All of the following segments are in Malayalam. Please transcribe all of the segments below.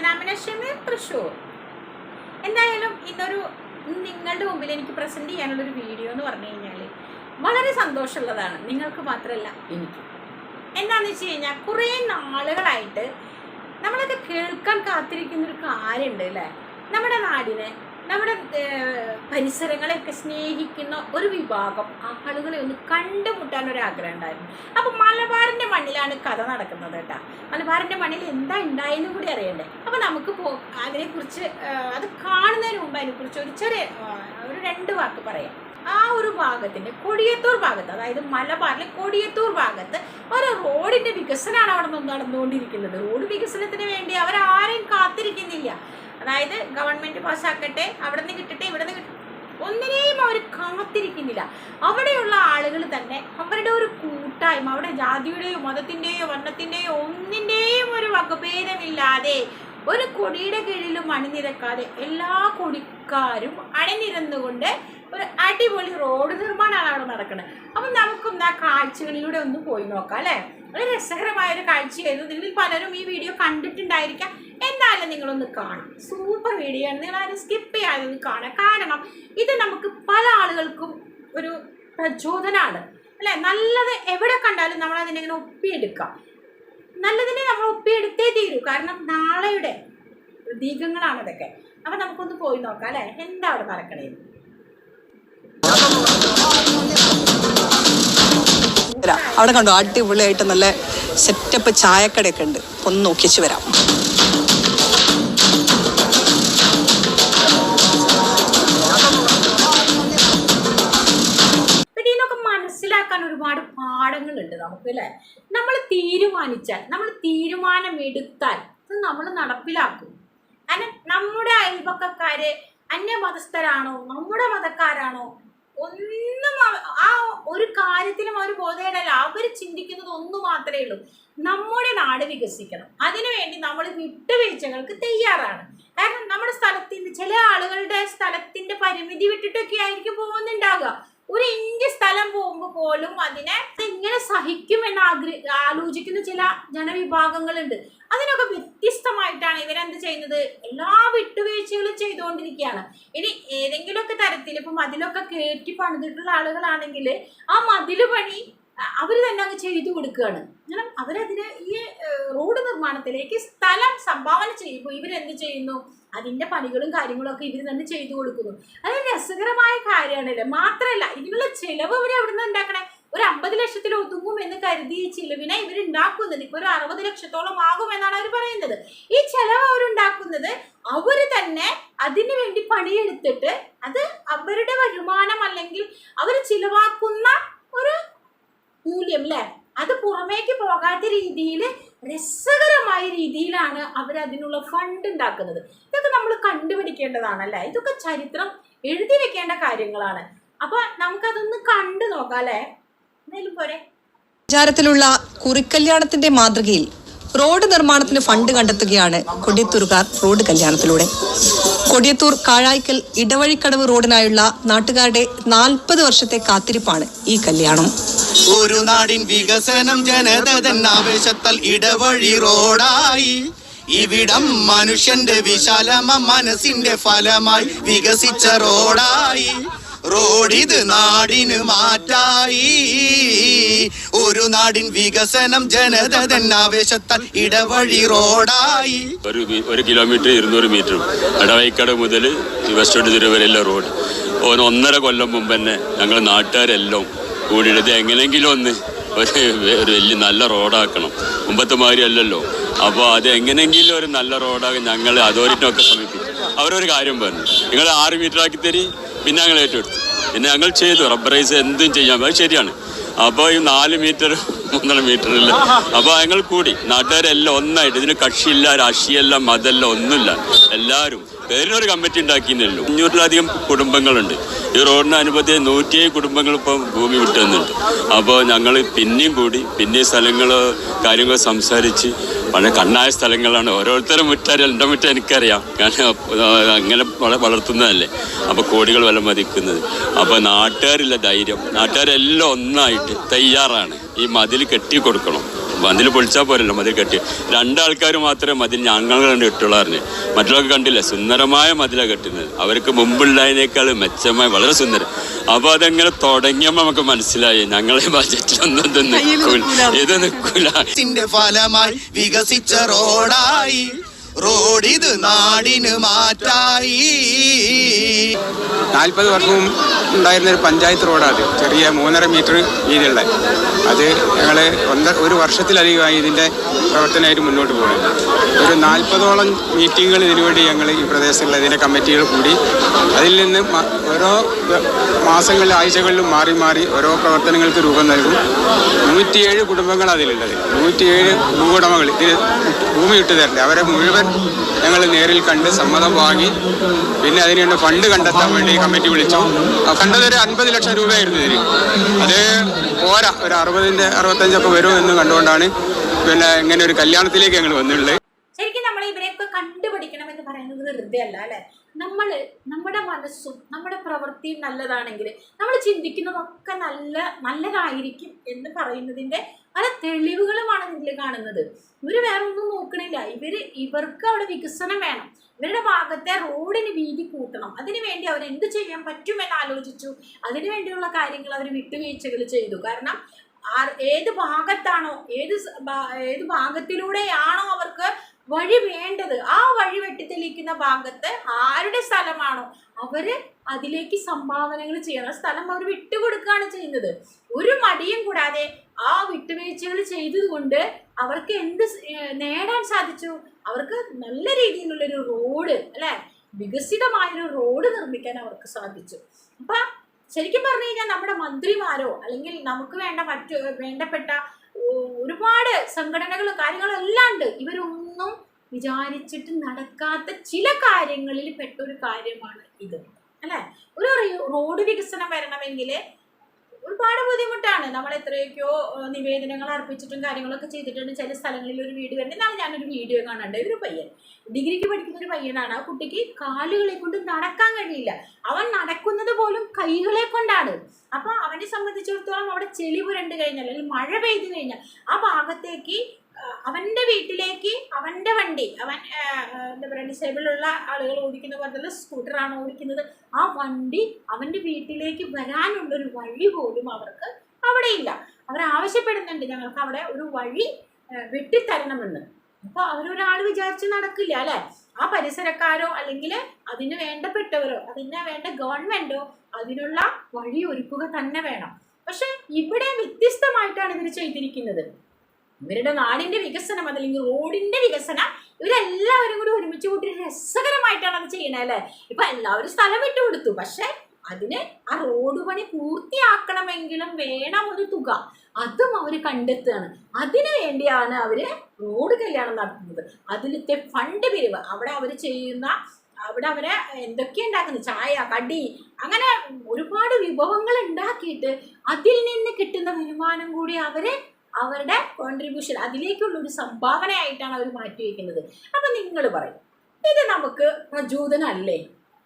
ഷമീർ തൃശ്ശൂർ. എന്തായാലും ഇന്നൊരു നിങ്ങളുടെ മുമ്പിൽ എനിക്ക് പ്രസന്റ് ചെയ്യാനുള്ളൊരു വീഡിയോ എന്ന് പറഞ്ഞു കഴിഞ്ഞാൽ വളരെ സന്തോഷമുള്ളതാണ്. നിങ്ങൾക്ക് മാത്രമല്ല എനിക്ക്. എന്താണെന്ന് വെച്ച് കഴിഞ്ഞാൽ കുറേ നാളുകളായിട്ട് നമ്മളൊക്കെ കേൾക്കാൻ കാത്തിരിക്കുന്ന ഒരു കാര്യമുണ്ട് അല്ലേ? നമ്മുടെ നാടിനെ നമ്മുടെ പരിസരങ്ങളെയൊക്കെ സ്നേഹിക്കുന്ന ഒരു വിഭാഗം ആളുകളെ ഒന്ന് കണ്ടുമുട്ടാൻ ഒരു ആഗ്രഹം ഉണ്ടായിരുന്നു. അപ്പോൾ മലബാറിന്റെ മണ്ണിലാണ് കഥ നടക്കുന്നത് കേട്ടോ. മലബാറിന്റെ മണ്ണിൽ എന്താ ഉണ്ടായെന്നും കൂടി അറിയണ്ടേ. അപ്പോൾ നമുക്ക് പോ അതിനെക്കുറിച്ച് അത് കാണുന്നതിന് മുമ്പ് അതിനെക്കുറിച്ച് ഒരു ചെറിയ ഒരു രണ്ട് വാക്ക് പറയാം. ആ ഒരു ഭാഗത്തിന്റെ കൊടിയത്തൂർ ഭാഗത്ത് അതായത് മലബാറിലെ കൊടിയത്തൂർ ഭാഗത്ത് ഒരു റോഡിന്റെ വികസനമാണ് അവിടെ നടന്നുകൊണ്ടിരിക്കുന്നത്. റോഡ് വികസനത്തിന് വേണ്ടി അവരാരെയും കാത്തിരിക്കുന്നില്ല. അതായത് ഗവൺമെന്റ് പാസ്സാക്കട്ടെ അവിടെ നിന്ന് കിട്ടട്ടെ ഇവിടെ നിന്ന് ഒന്നിനെയും അവർ കാത്തിരിക്കുന്നില്ല. അവിടെയുള്ള ആളുകൾ തന്നെ അവരുടെ ഒരു കൂട്ടായ്മ അവിടെ ജാതിയുടെയോ മതത്തിന്റെയോ വർണത്തിന്റെയോ ഒന്നിന്റെയും ഒരു വകഭേദമില്ലാതെ ഒരു കൊടിയുടെ കീഴിലും അണിനിരക്കാതെ എല്ലാ കൊടിക്കാരും അണിനിരന്നുകൊണ്ട് ഒരു അടിപൊളി റോഡ് നിർമ്മാണമാണ് അവിടെ നടക്കുന്നത് അപ്പം നമുക്കൊന്ന് ആ കാഴ്ചകളിലൂടെ ഒന്ന് പോയി നോക്കാം അല്ലേ? ഒരു രസകരമായ ഒരു കാഴ്ചയായിരുന്നു നിങ്ങൾ പലരും ഈ വീഡിയോ കണ്ടിട്ടുണ്ടായിരിക്കാം. എന്നാലും നിങ്ങളൊന്ന് കാണാം സൂപ്പർ വീഡിയോ ആണ്. നിങ്ങൾ ആരും സ്കിപ്പ് ചെയ്യാതെ കാണാം കാരണം ഇത് നമുക്ക് പല ആളുകൾക്കും ഒരു പ്രചോദനമാണ് അല്ലെ? നല്ലത് എവിടെ കണ്ടാലും നമ്മൾ അതിനെ ഇങ്ങനെ ഒപ്പിയെടുക്കാം. നല്ലതിനെ നമ്മൾ ഒപ്പിയെടുത്തേ തീരൂ. കാരണം നാളെയുടെ പ്രതീകങ്ങളാണ് ഇതൊക്കെ. അപ്പം നമുക്കൊന്ന് പോയി നോക്കാം അല്ലേ? എന്താ അവിടെ നടക്കണേന്ന്? അവിടെ കണ്ടോ? അടിപൊളിയായിട്ട് നല്ല സെറ്റപ്പ് ചായക്കടയൊക്കെ ഉണ്ട്. ഒന്ന് നോക്കിച്ച് വരാം. മനസ്സിലാക്കാൻ ഒരുപാട് പാഠങ്ങളുണ്ട് നമുക്ക് അല്ലേ? നമ്മൾ തീരുമാനിച്ചാൽ നമ്മൾ തീരുമാനം എടുത്താൽ അത് നമ്മൾ നടപ്പിലാക്കും. അങ്ങനെ നമ്മുടെ അയൽപക്കക്കാര് അന്യമതസ്ഥരാണോ? നമ്മുടെ മതക്കാരാണോ? ഒരു കാര്യത്തിലും അവർ ബോധേടല്ല. അവർ ചിന്തിക്കുന്നത് ഒന്നു മാത്രമേ ഉള്ളൂ. നമ്മുടെ നാട് വികസിക്കണം. അതിനുവേണ്ടി നമ്മൾ വിട്ടുവീഴ്ചകൾക്ക് തയ്യാറാണ്. കാരണം നമ്മുടെ സ്ഥലത്തിന്റെ ചില ആളുകളുടെ സ്ഥലത്തിന്റെ പരിമിതി വിട്ടിട്ടൊക്കെ ആയിരിക്കും പോകുന്നുണ്ടാവുക. ഒരു ഇഞ്ച് സ്ഥലം പോകുമ്പോൾ പോലും അതിനെ എങ്ങനെ സഹിക്കുമെന്ന് ആഗ്രഹ ആലോചിക്കുന്ന ചില ജനവിഭാഗങ്ങളുണ്ട്. അതിനൊക്കെ വ്യത്യസ്തമായിട്ടാണ് ഇവരെന്ത് ചെയ്യുന്നത്? എല്ലാ വിട്ടുവീഴ്ചകളും ചെയ്തുകൊണ്ടിരിക്കുകയാണ്. ഇനി ഏതെങ്കിലുമൊക്കെ തരത്തിൽ ഇപ്പം മതിലൊക്കെ കയറ്റി പണിതിട്ടുള്ള ആളുകളാണെങ്കിൽ ആ മതിൽ പണി അവർ തന്നെ അങ്ങ് ചെയ്തു കൊടുക്കുകയാണ്. കാരണം അവരതിന് ഈ റോഡ് നിർമ്മാണത്തിലേക്ക് സ്ഥലം സംഭാവന ചെയ്യുമ്പോൾ ഇവരെന്ത് ചെയ്യുന്നു? അതിന്റെ പണികളും കാര്യങ്ങളും ഒക്കെ ഇവർ തന്നെ ചെയ്തു കൊടുക്കുന്നു. അത് രസകരമായ കാര്യമാണല്ലേ? മാത്രമല്ല ഇതിനുള്ള ചിലവ് ഇവർ എവിടെ നിന്ന് ഉണ്ടാക്കണേ? ഒരു അമ്പത് ലക്ഷത്തിൽ ഒതുങ്ങും എന്ന് കരുതി ഈ ചിലവിനെ ഇവർ ഉണ്ടാക്കുന്നത്. ഇപ്പൊ ഒരു അറുപത് ലക്ഷത്തോളം ആകും എന്നാണ് അവർ പറയുന്നത്. ഈ ചെലവ് അവരുണ്ടാക്കുന്നത് അവർ തന്നെ അതിനു വേണ്ടി പണിയെടുത്തിട്ട് അത് അവരുടെ വരുമാനം അല്ലെങ്കിൽ അവർ ചിലവാക്കുന്ന ഒരു മൂല്യം അല്ലേ? അത് പുറമേക്ക് പോകാത്ത രീതിയിൽ രസകരമായ രീതിയിലാണ് അവർ അതിനുള്ള ഫണ്ട് ഉണ്ടാക്കുന്നത്. ഇതൊക്കെ നമ്മൾ കണ്ടുപിടിക്കേണ്ടതാണല്ലേ? ഇതൊക്കെ ചരിത്രം എഴുതി വെക്കേണ്ട കാര്യങ്ങളാണ്. അപ്പൊ നമുക്കതൊന്ന് കണ്ടു നോക്കാം അല്ലേ? എന്തായാലും പോരെ. പ്രചാരത്തിലുള്ള കുറിക്കല്യാണത്തിന്റെ മാതൃകയിൽ റോഡ് നിർമ്മാണത്തിന് ഫണ്ട് കണ്ടെത്തുകയാണ് കൊടിയത്തൂർക്കാർ റോഡ് കല്യാണത്തിലൂടെ. കൊടിയത്തൂർ കാഴായ്ക്കൽ ഇടവഴിക്കടവ് റോഡിനായുള്ള നാട്ടുകാരുടെ നാൽപ്പത് വർഷത്തെ കാത്തിരിപ്പാണ് ഈ കല്യാണം. ഒരു നാടിൻ വികസനം ജനത ആവേശത്താൽ ഇടവഴി റോഡായി. ഇവിടം മനുഷ്യന്റെ വിശാലമ മനസ്സിന്റെ ഫലമായി വികസിച്ച റോഡായി. റോഡിത് നാടിന് മാറ്റായി. ഒരു നാടിൻ വികസനം ജനത ആവേശത്താൽ ഇടവഴി റോഡായി. ഒരു ഒരു കിലോമീറ്റർ ഇരുന്നൂറ് മീറ്റർ അടവൈക്കട മുതൽ വെസ്റ്റോട്ട് തിരുവല്ല റോഡ്. ഒന്നര കൊല്ലം മുമ്പ് തന്നെ ഞങ്ങൾ നാട്ടുകാരെല്ലാം കൂടിയിട്ട് എങ്ങനെയെങ്കിലും ഒന്ന് ഒരു ഒരു വലിയ നല്ല റോഡാക്കണം. മുമ്പത്തെ മാതിരി അല്ലല്ലോ. അപ്പോൾ അത് എങ്ങനെയെങ്കിലും ഒരു നല്ല റോഡാകും ഞങ്ങൾ അതോറിറ്റിനൊക്കെ സമീപിച്ചു. അവരൊരു കാര്യം പറഞ്ഞു. നിങ്ങൾ ആറ് മീറ്റർ ആക്കി തരി പിന്നെ ഞങ്ങൾ ഏറ്റെടുത്തു. പിന്നെ ഞങ്ങൾ ചെയ്തു. റബ്ബറൈസ് എന്തും ചെയ്യാം. അത് ശരിയാണ്. അപ്പോൾ ഈ നാല് മീറ്റർ മൂന്നര മീറ്ററിൽ അപ്പോൾ ഞങ്ങൾ കൂടി. നാട്ടുകാരെല്ലാം ഒന്നായിട്ട്. ഇതിന് കക്ഷിയില്ല രാഷ്ട്രീയമല്ല മതമല്ല ഒന്നുമില്ല. എല്ലാവരും. പേരിനൊരു കമ്മിറ്റി ഉണ്ടാക്കിയെന്നുള്ളൂ അഞ്ഞൂറിലധികം കുടുംബങ്ങളുണ്ട്. ഈ റോഡിന് അനുബന്ധി നൂറ്റിയേഴ് കുടുംബങ്ങൾ ഇപ്പം ഭൂമി വിട്ടുന്നുണ്ട് അപ്പോൾ ഞങ്ങൾ പിന്നെയും കൂടി പിന്നെയും സ്ഥലങ്ങൾ കാര്യങ്ങൾ സംസാരിച്ച് വളരെ കണ്ണായ സ്ഥലങ്ങളാണ്. ഓരോരുത്തരും മുറ്റാരി എന്റെ മുറ്റം എനിക്കറിയാം. കാരണം അങ്ങനെ വളരെ വളർത്തുന്നതല്ലേ. അപ്പോൾ കോടികൾ വില മതിക്കുന്നത്. അപ്പോൾ നാട്ടുകാരില്ല ധൈര്യം. നാട്ടുകാരെല്ലാം ഒന്നായിട്ട് തയ്യാറാണ്. ഈ മതിൽ കെട്ടി കൊടുക്കണം മതിൽ പൊളിച്ചാൽ പോരല്ലോ മതിൽ കെട്ടി. രണ്ടാൾക്കാർ മാത്രമേ മതിൽ ഞങ്ങൾ കണ്ട് കെട്ടുള്ളാറിന് മറ്റുള്ളവർക്ക് കണ്ടില്ല സുന്ദരമായ മതിലാണ് കെട്ടുന്നത്. അവർക്ക് മുമ്പുള്ളതിനേക്കാൾ മെച്ചമായി വളരെ സുന്ദരം. അപ്പോൾ അതെങ്ങനെ തുടങ്ങിയപ്പോൾ നമുക്ക് മനസ്സിലായി. ഞങ്ങളെ ബജറ്റിലൊന്നും ഇത് നിൽക്കൂല ഇത് നിൽക്കൂല ഫലമായി വികസിച്ച റോഡായി. റോഡിത് നാടിന് മാറ്റായി. നാൽപ്പത് വർഷവും ഉണ്ടായിരുന്ന ഒരു പഞ്ചായത്ത് റോഡാണ് ചെറിയ മൂന്നര മീറ്റർ വീതിയുള്ള. അത് ഞങ്ങൾ ഒന്ന ഒരു വർഷത്തിലധികമായി ഇതിന്റെ പ്രവർത്തനമായിട്ട് മുന്നോട്ട് പോകുന്നത് ഒരു നാൽപ്പതോളം മീറ്റിങ്ങുകൾ ഇതിനുവേണ്ടി ഞങ്ങൾ ഈ പ്രദേശത്തുള്ള ഇതിന്റെ കമ്മിറ്റികൾ കൂടി അതിൽ നിന്ന് ഓരോ മാസങ്ങളിൽ ആഴ്ചകളിലും മാറി മാറി ഓരോ പ്രവർത്തനങ്ങൾക്ക് രൂപം നൽകും. നൂറ്റിയേഴ് കുടുംബങ്ങൾ അതിലുള്ളത്. നൂറ്റിയേഴ് ഭൂവുടമകൾ. ഇതിന് ഭൂമി ഇട്ട് തരണ്ടേ അവരെ മുഴുവൻ ഞങ്ങൾ നേരിൽ കണ്ട് സമ്മതം വാങ്ങി. പിന്നെ അതിനുവേണ്ട ഫണ്ട് കണ്ടെത്താൻ വേണ്ടി കമ്മിറ്റി വിളിച്ചു. കണ്ടത് ഒരു അൻപത് ലക്ഷം രൂപയായിരുന്നു ഇതിന്. അത് പോരാ. ഒരു അറുപതിന്റെ അറുപത്തഞ്ചൊക്കെ വരുമെന്ന് കണ്ടുകൊണ്ടാണ് പിന്നെ ഇങ്ങനെ ഒരു കല്യാണത്തിലേക്ക് ഞങ്ങൾ വന്നിട്ടുള്ളത്. ശരിക്കും നമ്മൾ ഇവരെയൊക്കെ കണ്ടുപിടിക്കണം എന്ന് പറയുന്നത് വെറുതെ അല്ല അല്ലെ? നമ്മൾ നമ്മുടെ മനസ്സും നമ്മുടെ പ്രവൃത്തിയും നല്ലതാണെങ്കിൽ നമ്മൾ ചിന്തിക്കുന്നതൊക്കെ നല്ല നല്ലതായിരിക്കും എന്ന് പറയുന്നതിന്റെ പല തെളിവുകളുമാണ് ഇതിൽ കാണുന്നത്. ഇവർ വേറെ ഒന്നും നോക്കണില്ല. ഇവർ ഇവർക്ക് അവിടെ വികസനം വേണം. ഇവരുടെ ഭാഗത്തെ റോഡിന് വീതി കൂട്ടണം. അതിനു വേണ്ടി അവർ എന്ത് ചെയ്യാൻ പറ്റുമെന്ന് ആലോചിച്ചു. അതിനു വേണ്ടിയുള്ള കാര്യങ്ങൾ അവർ വിട്ടുവീഴ്ചകൾ ചെയ്തു. കാരണം ഏത് ഭാഗത്താണോ ഏത് ഏത് ഭാഗത്തിലൂടെയാണോ അവർക്ക് വഴി വേണ്ടത് ആ വഴി വെട്ടിത്തെളിക്കുന്ന ഭാഗത്ത് ആരുടെ സ്ഥലമാണോ അവർ അതിലേക്ക് സംഭാവനകൾ ചെയ്യണം. സ്ഥലം അവർ വിട്ടുകൊടുക്കുകയാണ് ചെയ്യുന്നത്. ഒരു മടിയും കൂടാതെ ആ വിട്ടുവീഴ്ചകൾ ചെയ്തതുകൊണ്ട് അവർക്ക് എന്ത് നേടാൻ സാധിച്ചു? അവർക്ക് നല്ല രീതിയിലുള്ളൊരു റോഡ് അല്ലെ? വികസിതമായൊരു റോഡ് നിർമ്മിക്കാൻ അവർക്ക് സാധിച്ചു. അപ്പൊ ശരിക്കും പറഞ്ഞു കഴിഞ്ഞാൽ നമ്മുടെ മന്ത്രിമാരോ അല്ലെങ്കിൽ നമുക്ക് വേണ്ട മറ്റു വേണ്ടപ്പെട്ട ഒരുപാട് സംഘടനകളും കാര്യങ്ങളും എല്ലാം ഉണ്ട് ഇവരൊന്നും വിചാരിച്ചിട്ട് നടക്കാത്ത ചില കാര്യങ്ങളിൽ പെട്ട ഒരു കാര്യമാണ് ഇത്. അല്ലെ? ഒരു റോഡ് വികസനം വരണമെങ്കിൽ ഒരുപാട് ബുദ്ധിമുട്ടാണ്. നമ്മൾ എത്രയൊക്കെയോ നിവേദനങ്ങൾ അർപ്പിച്ചിട്ടും കാര്യങ്ങളൊക്കെ ചെയ്തിട്ടുണ്ട്. ചില സ്ഥലങ്ങളിൽ ഒരു വരുന്നത് നാളെ ഞാനൊരു വീഡിയോ കാണണ്ട. ഒരു പയ്യൻ. ഡിഗ്രിക്ക് പഠിക്കുന്ന ഒരു പയ്യനാണ്. ആ കുട്ടിക്ക് കാലുകളെ കൊണ്ട് നടക്കാൻ കഴിയില്ല. അവൻ നടക്കുന്നത് പോലും കൈകളെ കൊണ്ടാണ്. അപ്പൊ അവനെ സംബന്ധിച്ചിടത്തോളം അവിടെ ചെളി പുരണ്ട് കഴിഞ്ഞാൽ അല്ലെങ്കിൽ മഴ പെയ്തു കഴിഞ്ഞാൽ ആ ഭാഗത്തേക്ക് ആ, അവന്റെ വീട്ടിലേക്ക് അവന്റെ വണ്ടി അവൻ എന്താ പറയുക ഡിസേബിൾ ഉള്ള ആളുകൾ ഓടിക്കുന്ന പോലത്തെ സ്കൂട്ടറാണ് ഓടിക്കുന്നത്. ആ വണ്ടി അവന്റെ വീട്ടിലേക്ക് വരാനുള്ളൊരു വഴി പോലും അവർക്ക് അവിടെ ഇല്ല. അവർ ആവശ്യപ്പെടുന്നുണ്ട് ഞങ്ങൾക്ക് അവിടെ ഒരു വഴി വെട്ടിത്തരണമെന്ന്. അപ്പൊ അവരൊരാൾ വിചാരിച്ച് നടക്കില്ല അല്ലെ? ആ പരിസരക്കാരോ അല്ലെങ്കിൽ അതിന് വേണ്ടപ്പെട്ടവരോ അതിന് വേണ്ട ഗവൺമെന്റോ അതിനുള്ള വഴി ഒരുക്കുക തന്നെ വേണം. പക്ഷെ ഇവിടെ വ്യത്യസ്തമായിട്ടാണ് ഇവർ ചെയ്തിരിക്കുന്നത്. ഇവരുടെ നാടിന്റെ വികസനം അതല്ലെങ്കിൽ റോഡിന്റെ വികസനം ഇവരെല്ലാവരും കൂടി ഒരുമിച്ച് കൂട്ടി രസകരമായിട്ടാണ് അത് ചെയ്യണത് അല്ലേ? ഇപ്പൊ എല്ലാവരും സ്ഥലം വിട്ടു കൊടുത്തു. പക്ഷെ അതിന് ആ റോഡ് പണി പൂർത്തിയാക്കണമെങ്കിലും വേണം ഒരു തുക. അതും അവർ കണ്ടെത്തുകയാണ്. അതിനു വേണ്ടിയാണ് അവർ റോഡ് കല്യാണം നടത്തുന്നത്. അതിലത്തെ ഫണ്ട് പിരിവ്. അവിടെ അവർ ചെയ്യുന്ന അവിടെ അവരെ എന്തൊക്കെ ഉണ്ടാക്കുന്നത് ചായ കടി അങ്ങനെ ഒരുപാട് വിഭവങ്ങൾ ഉണ്ടാക്കിയിട്ട് അതിൽ നിന്ന് കിട്ടുന്ന വരുമാനം കൂടി അവർ അവരുടെ കോൺട്രിബ്യൂഷൻ അതിലേക്കുള്ള ഒരു സംഭാവനയായിട്ടാണ് അവർ മാറ്റിവെക്കുന്നത്. അപ്പം നിങ്ങൾ പറയും ഇത് നമുക്ക് പ്രചോദനമല്ലേ?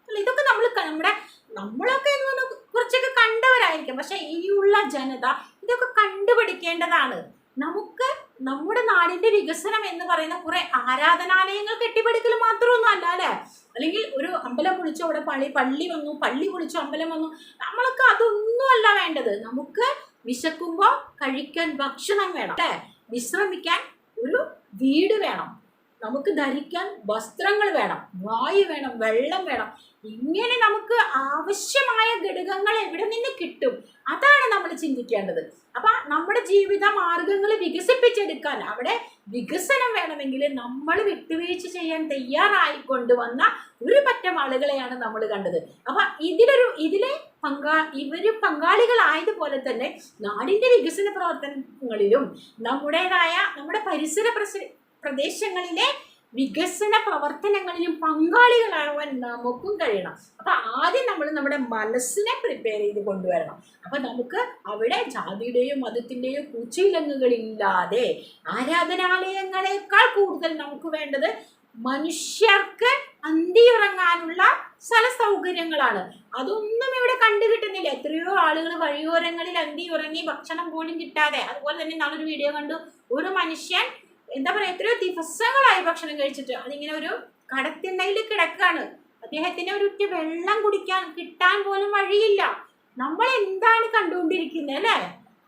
ഇതൊക്കെ നമ്മൾ നമ്മുടെ നമ്മളൊക്കെ എന്ന് പറഞ്ഞാൽ കുറച്ചൊക്കെ കണ്ടവരായിരിക്കും. പക്ഷെ ഉള്ള ജനത ഇതൊക്കെ കണ്ടുപിടിക്കേണ്ടതാണ്. നമുക്ക് നമ്മുടെ നാടിന്റെ വികസനം എന്ന് പറയുന്ന കുറെ ആരാധനാലയങ്ങൾ കെട്ടിപ്പടുക്കൽ മാത്രമൊന്നും അല്ല? അല്ലേ അല്ലെങ്കിൽ ഒരു അമ്പലം പൊളിച്ചു അവിടെ പള്ളി പള്ളി വന്നു പള്ളി പൊളിച്ചു അമ്പലം വന്നു. നമ്മൾക്ക് അതൊന്നും അല്ല വേണ്ടത്. നമുക്ക് വിശക്കുമ്പോൾ കഴിക്കാൻ ഭക്ഷണം വേണം. അല്ലേ? വിശ്രമിക്കാൻ ഒരു വീട് വേണം. നമുക്ക് ധരിക്കാൻ വസ്ത്രങ്ങൾ വേണം വായു വേണം വെള്ളം വേണം. ഇങ്ങനെ നമുക്ക് ആവശ്യമായ ഘടകങ്ങൾ എവിടെ നിന്ന് കിട്ടും? അതാണ് നമ്മൾ ചിന്തിക്കേണ്ടത്. അപ്പൊ നമ്മുടെ ജീവിത മാർഗങ്ങൾ വികസിപ്പിച്ചെടുക്കാൻ അവിടെ വികസനം വേണമെങ്കിൽ നമ്മൾ വിട്ടുവീഴ്ച ചെയ്യാൻ തയ്യാറായി കൊണ്ടുവന്ന ഒരു പറ്റം ആളുകളെയാണ് നമ്മൾ കണ്ടത്. അപ്പൊ ഇതിലൊരു ഇതിലെ പങ്കാ ഇവർ പങ്കാളികളായതുപോലെ തന്നെ നാടിന്റെ വികസന പ്രവർത്തനങ്ങളിലും നമ്മുടേതായ നമ്മുടെ പരിസര പ്രസ- പ്രദേശങ്ങളിലെ വികസന പ്രവർത്തനങ്ങളിലും പങ്കാളികളാവാൻ നമുക്കും കഴിയണം. അപ്പൊ ആദ്യം നമ്മൾ നമ്മുടെ മനസ്സിനെ പ്രിപ്പയർ ചെയ്ത് കൊണ്ടുവരണം. അപ്പൊ നമുക്ക് അവിടെ ജാതിയുടെയോ മതത്തിന്റെയും കൂച്ചയിലങ്ങുകളില്ലാതെ ആരാധനാലയങ്ങളെക്കാൾ കൂടുതൽ നമുക്ക് വേണ്ടത് മനുഷ്യർക്ക് അന്തിയുറങ്ങാനുള്ള സ്ഥല സൗകര്യങ്ങളാണ് അതൊന്നും ഇവിടെ കണ്ടു കിട്ടുന്നില്ല. എത്രയോ ആളുകൾ വഴിയോരങ്ങളിൽ അന്തി ഉറങ്ങി ഭക്ഷണം പോലും കിട്ടാതെ. അതുപോലെ തന്നെ നാളൊരു വീഡിയോ കണ്ടു. ഒരു മനുഷ്യൻ എന്താ പറയാ എത്രയോ ദിവസങ്ങളായി ഭക്ഷണം കഴിച്ചിട്ട് അതിങ്ങനെ ഒരു കടത്തിണ്ണയിൽ കിടക്കാണ്. അദ്ദേഹത്തിന് ഒരു ഉറ്റ വെള്ളം കുടിക്കാൻ കിട്ടാൻ പോലും വഴിയില്ല. നമ്മൾ എന്താണ് കണ്ടുകൊണ്ടിരിക്കുന്നത് അല്ലേ?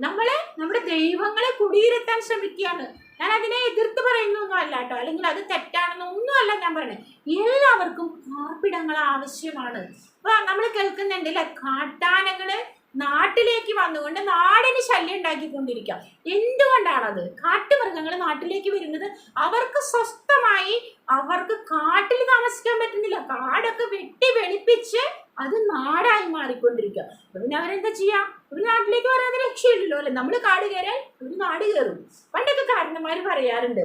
നമ്മളെ നമ്മുടെ ദൈവങ്ങളെ കുടിയിരുത്താൻ ശ്രമിക്കുകയാണ്. ഞാൻ അതിനെ എതിർത്ത് പറയുന്നൊന്നും അല്ല കേട്ടോ. അല്ലെങ്കിൽ അത് തെറ്റാണെന്ന് ഒന്നുമല്ല ഞാൻ പറയുന്നത്. എല്ലാവർക്കും പാർപ്പിടങ്ങൾ ആവശ്യമാണ്. അപ്പൊ നമ്മൾ കേൾക്കുന്നുണ്ടല്ലേ കാട്ടാനകൾ നാട്ടിലേക്ക് വന്നുകൊണ്ട് നാടിന് ശല്യം ഉണ്ടാക്കിക്കൊണ്ടിരിക്കുക. എന്തുകൊണ്ടാണത്? കാട്ടുമൃഗങ്ങൾ നാട്ടിലേക്ക് വരുന്നത് അവർക്ക് സ്വസ്ഥമായി അവർക്ക് കാട്ടിൽ താമസിക്കാൻ പറ്റുന്നില്ല. കാടൊക്കെ വെട്ടി വെളുപ്പിച്ച് അത് നാടായി മാറിക്കൊണ്ടിരിക്കുക. പിന്നെ അവരെന്താ ചെയ്യാ? ഒരു നാട്ടിലേക്ക് വരാതെ രക്ഷയില്ലല്ലോ അല്ലെ? നമ്മൾ കാട് കയറാൻ ഒരു നാട് കയറും. പണ്ടൊക്കെ കാരണന്മാര് പറയാറുണ്ട്.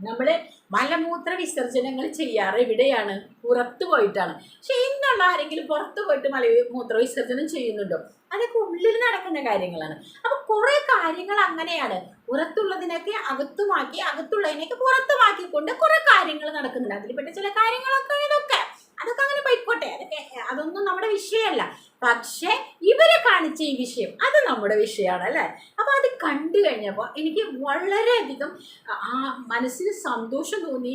നമ്മൾ മലമൂത്ര വിസർജനങ്ങൾ ചെയ്യാറ് എവിടെയാണ് പുറത്തു പോയിട്ടാണ്. പക്ഷെ ഇന്നുള്ള ആരെങ്കിലും പുറത്തു പോയിട്ട് മലമൂത്ര വിസർജനം ചെയ്യുന്നുണ്ടോ? അതൊക്കെ ഉള്ളിൽ നടക്കുന്ന കാര്യങ്ങളാണ്. അപ്പൊ കുറെ കാര്യങ്ങൾ അങ്ങനെയാണ്. പുറത്തുള്ളതിനൊക്കെ അകത്തുമാക്കി അകത്തുള്ളതിനൊക്കെ പുറത്തുമാക്കിക്കൊണ്ട് കുറെ കാര്യങ്ങൾ നടക്കുന്നുണ്ട്. അതിൽപ്പെട്ട ചില കാര്യങ്ങളൊക്കെ ഇതൊക്കെ. അതൊക്കെ അങ്ങനെ പോയിക്കോട്ടെ. അതൊക്കെ അതൊന്നും നമ്മുടെ വിഷയമല്ല. പക്ഷെ ഇവരെ കാണിച്ച ഈ വിഷയം അത് നമ്മുടെ വിഷയമാണ് അല്ലേ? അപ്പൊ അത് കണ്ടു കഴിഞ്ഞപ്പോൾ എനിക്ക് വളരെയധികം ആ മനസ്സിന് സന്തോഷം തോന്നി.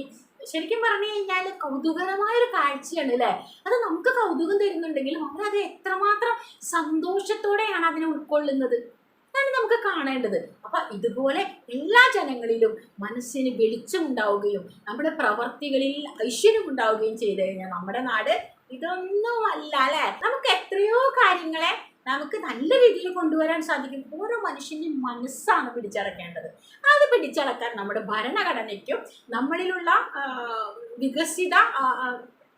ശരിക്കും പറഞ്ഞു കഴിഞ്ഞാൽ കൗതുകരമായ ഒരു കാഴ്ചയാണ് അല്ലേ? അത് നമുക്ക് കൗതുകം തരുന്നുണ്ടെങ്കിലും അവരത് എത്രമാത്രം സന്തോഷത്തോടെയാണ് അതിനെ ഉൾക്കൊള്ളുന്നത്. അതാണ് നമുക്ക് കാണേണ്ടത്. അപ്പൊ ഇതുപോലെ എല്ലാ ജനങ്ങളിലും മനസ്സിന് വെളിച്ചം ഉണ്ടാവുകയും നമ്മുടെ പ്രവർത്തികളിൽ ഐശ്വര്യം ഉണ്ടാവുകയും ചെയ്തു കഴിഞ്ഞാൽ നമ്മുടെ നാട് ഇതൊന്നുമല്ല അല്ലെ? നമുക്ക് എത്രയോ കാര്യങ്ങളെ നമുക്ക് നല്ല രീതിയിൽ കൊണ്ടുവരാൻ സാധിക്കും. ഓരോ മനുഷ്യന്റെ മനസ്സാണ് പിടിച്ചടക്കേണ്ടത്. അത് പിടിച്ചടക്കാൻ നമ്മുടെ ഭരണഘടനയ്ക്കും നമ്മളിലുള്ള വികസിത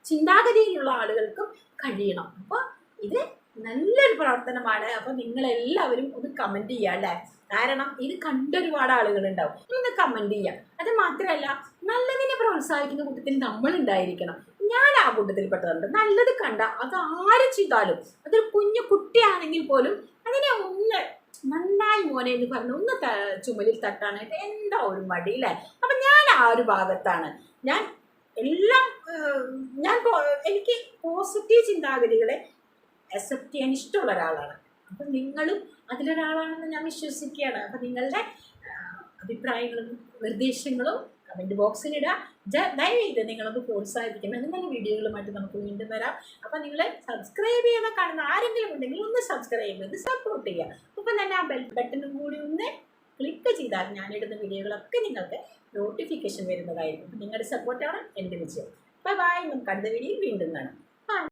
ചിന്താഗതിയിലുള്ള ആളുകൾക്കും കഴിയണം. അപ്പോൾ ഇത് നല്ലൊരു പ്രവർത്തനമാണ്. അപ്പോൾ നിങ്ങളെല്ലാവരും ഒന്ന് കമന്റ് ചെയ്യുക അല്ലേ? കാരണം ഇത് കണ്ട ഒരുപാട് ആളുകളുണ്ടാവും. ഒന്ന് കമന്റ് ചെയ്യുക അത് മാത്രമല്ല നല്ലതിനെ പ്രോത്സാഹിക്കുന്ന കൂട്ടത്തിൽ നമ്മളുണ്ടായിരിക്കണം. ഞാൻ ആ കൂട്ടത്തിൽ പെട്ടതുണ്ട് നല്ലത് കണ്ട അത് ആര് ചെയ്താലും അതൊരു കുഞ്ഞു കുട്ടിയാണെങ്കിൽ പോലും അതിനെ ഒന്ന് നന്നായി മോനെ എന്ന് പറഞ്ഞ് ഒന്ന് ചുമലിൽ തട്ടാനായിട്ട് എന്താ ഒരു മടി അല്ലേ? അപ്പം ഞാൻ ആ ഒരു ഭാഗത്താണ്. ഞാൻ എല്ലാം ഞാൻ എനിക്ക് പോസിറ്റീവ് ചിന്താഗതികളെ അക്സെപ്റ്റ് ചെയ്യാൻ ഇഷ്ടമുള്ള ഒരാളാണ്. അപ്പം നിങ്ങളും അതിലൊരാളാണെന്ന് ഞാൻ വിശ്വസിക്കുകയാണ്. അപ്പം നിങ്ങളുടെ അഭിപ്രായങ്ങളും നിർദ്ദേശങ്ങളും കമന്റ് ബോക്സിലിടുക ചെയ്ത് നിങ്ങളൊന്ന് പ്രോത്സാഹിപ്പിക്കണം. എന്നും നല്ല വീഡിയോകളുമായിട്ട് നമുക്ക് വീണ്ടും വരാം. അപ്പം നിങ്ങൾ സബ്സ്ക്രൈബ് ചെയ്യുന്ന കാണുന്ന ആരെങ്കിലും ഉണ്ടെങ്കിൽ ഒന്ന് സബ്സ്ക്രൈബ് ചെയ്ത് സപ്പോർട്ട് ചെയ്യുക. അപ്പം തന്നെ ആ ബെൽ ബട്ടണും കൂടി ഒന്ന് ക്ലിക്ക് ചെയ്താൽ ഞാനിടുന്ന വീഡിയോകളൊക്കെ നിങ്ങൾക്ക് നോട്ടിഫിക്കേഷൻ വരുന്നതായിരിക്കും. നിങ്ങളുടെ സപ്പോർട്ടാണ് എന്റെ വിജയം ബൈ ബൈ നമുക്ക് അടുത്ത വീഡിയോയിൽ വീണ്ടും കാണാം.